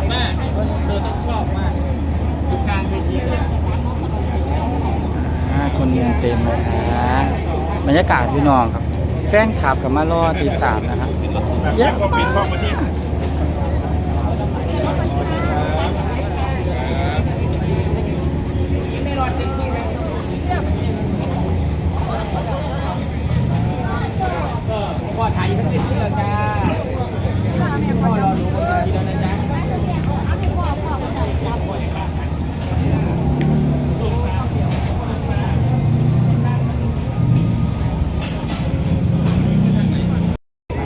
เด็ดมากเธอต้องชอบมากอยู่กลางเวทีเลยอะอ่าคนมุงเต็มนะคะบรรยากาศพี่น้องครับ แฟนคลับกับมารอติดตามนะครับเยอะก็ปิดห้องมาที่ก็พ่อถ่ายทั้งเวทีแล้วจ้าพ่อรอดูบนเวทีแล้วนะจ๊ะ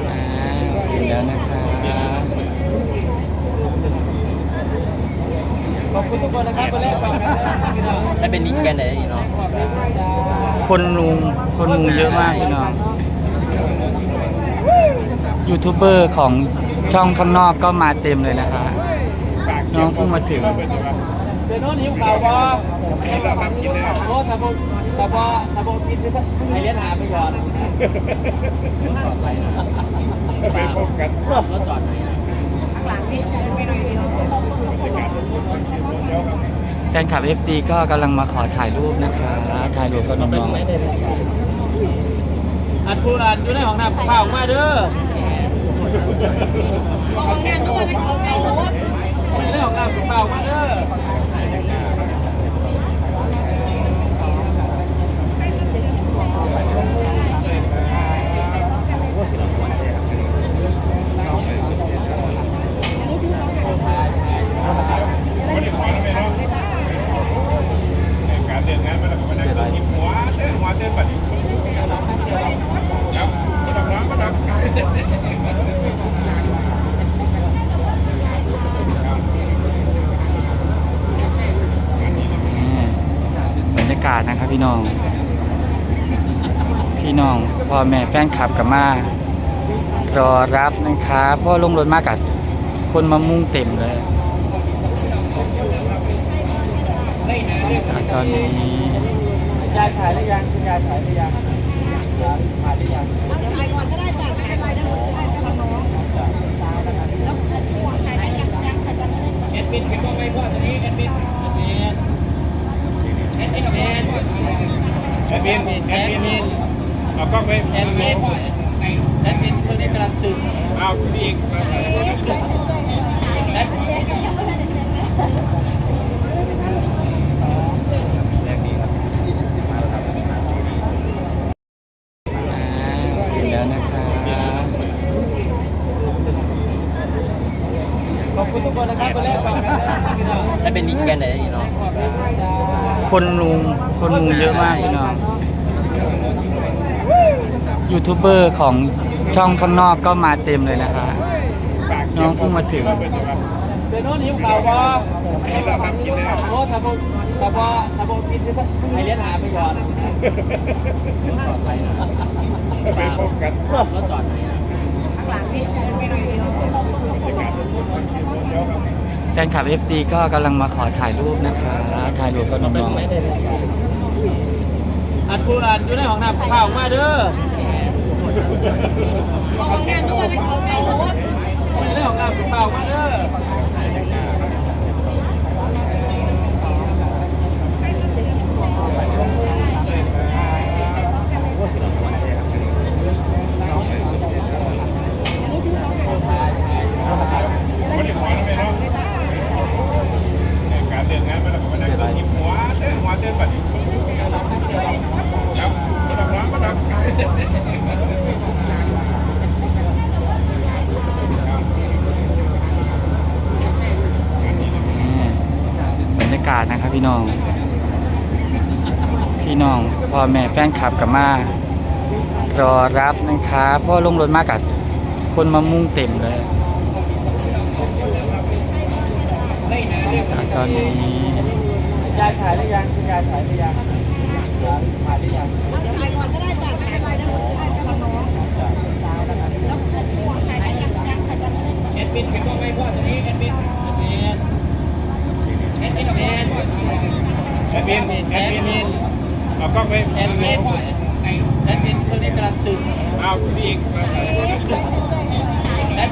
อ่าถึงแล้วนะคะ ขอบคุณทุกคนนะครับวันแรกก่อนนะแล้วเป็นนิกกันไหนเนาะคนลุงคนมุงเยอะมากพี่น้องยูทูบเบอร์ของช่องข้างนอกก็มาเต็มเลยนะคะน้องเพิ่งมาถึงเดี๋ยวโน้นหิวข่าวบ่กินแล้วครับกินแล้วโน้ตถ้าบ่ถ้าบ่ถ้าบ่กินจะให้เลี้ยงหาไปก่อนจอดใส่ไปพบกันรถจอดไหน แฟนคลับ FD ก็กำลังมาขอถ่ายรูปนะคะถ่ายรูปกับน้องอันพูดอันอยู่ในห้องน้ำข้าวออกมาเด้ออยู่ในห้องน้ำข้าวออกมาเด้อ การเดินงานมาแล้วก็มานั่งกิน หัวเต้นหัวเต้นแบบนี้ครับมาดับน้ำมาดับบรรยากาศนะครับพี่น้อง พี่น้องพ่อแม่แฟนคลับกับมารอรับนะคะพ่อลงรถมากกับคนมามุ่งเต็มเลยตอนนี้ ยายถ่ายหรือยังคุณยายถ่ายหรือยังถ่ายหรือยังถ่ายก่อนก็ได้จ้ะไม่เป็นไรนะหนูถ่ายกับน้องแล้วถ่ายได้ยังยังถ่ายกันเลยแอดมินเป็นกล้องไม่พ่อตัวนี้แอดมินแอดมินแอดมินแอดมินแอดมินเอากล้องไปแอดมินแอดมินคนนี้กำลังตื่นเอาพี่อีกแอดอ่าถึงแล้ว นะคะขอบคุณทุกคนนะครับวันแรกก่อนนะแล้วเป็นนิกกันไหนเนาะคนลุงคนมุงเยอะมากพี่น้องยูทูบเบอร์ของช่องข้างนอกก็มาเต็มเลยนะคะ น้องเพิ่งมาถึงเดี๋ยวโน้นหิวข่าวบ่กินแล้วครับกินแล้วโน้ตถ้าบ่ถ้าบ่ถ้าบ่กินจะให้เลี้ยงหาไปก่อนจอดใส่ ไปพบกันรถจอดไหนข้างหลังนี่ไม่หน่อยดีเนาะแฟนคลับ FD ก็กำลังมาขอถ่ายรูปนะคะถ่ายรูปกับน้องอันพูดอันอยู่ในห้องน้ำข้าวออกมาเด้อเพราะว่างานเขาว่าเป็นเขาไก่รถอยู่ในห้องน้ำข้าวออกมาเด้อ การเดินงานมาแล้วก็มานั่งกินหัวเต้นหัวเต้นแบบนี้ครับมาดับน้ำมาดับ บรรยากาศนะครับ พี่น้อง พี่น้องพ่อแม่แฟนคลับกับมารอรับนะคะพ่อลงรถมากกับคนมามุ่งเต็มเลยตอนนี้ยายถ่ายหรือยังคุณยายถ่ายหรือยังถ่ายหรือยังถ่ายก่อนก็ได้จ้ะไม่เป็นไรนะหนูถ่ายกับน้องแล้วถ่ายได้ยังยังถ่ายกันเลยแอดมินเป็นกล้องไม่พ่อตัวนี้แอดมินเอ็ดมิน แอดมินแอดมินนเอากล้องไปแอดมินแอดมินคนนี้กำลังตื่นเอาพี่อีกแอด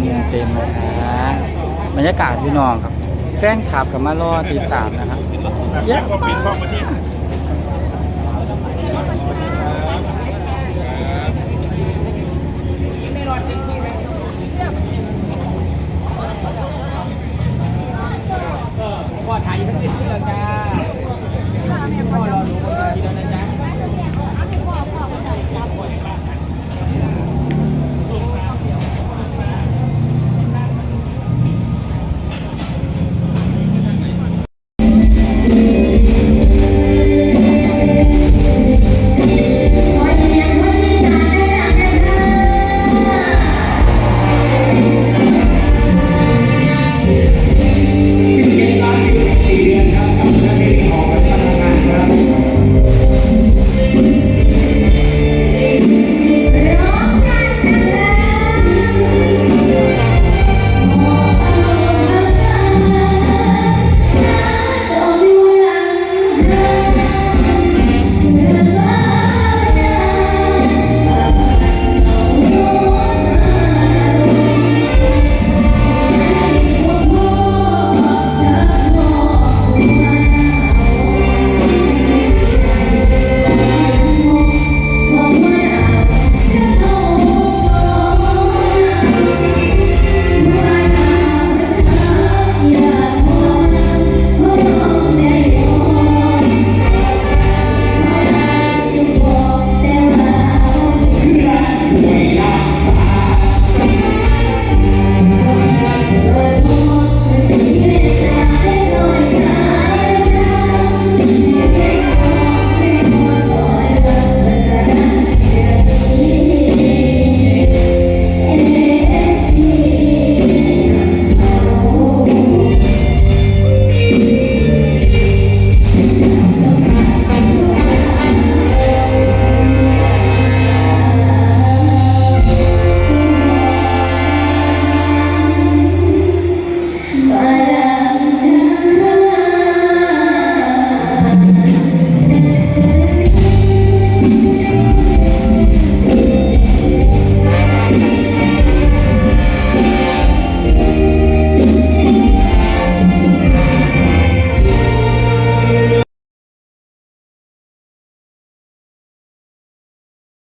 เนืเต็มนะฮะบรรยากาศพี่น้องครับ แฟนคลับกับมารอติดตามนะครับเยอะมากพ่อถ่ายทั้งเป็นเพื่อนจ้าพ่รอดูคนเดียวนะ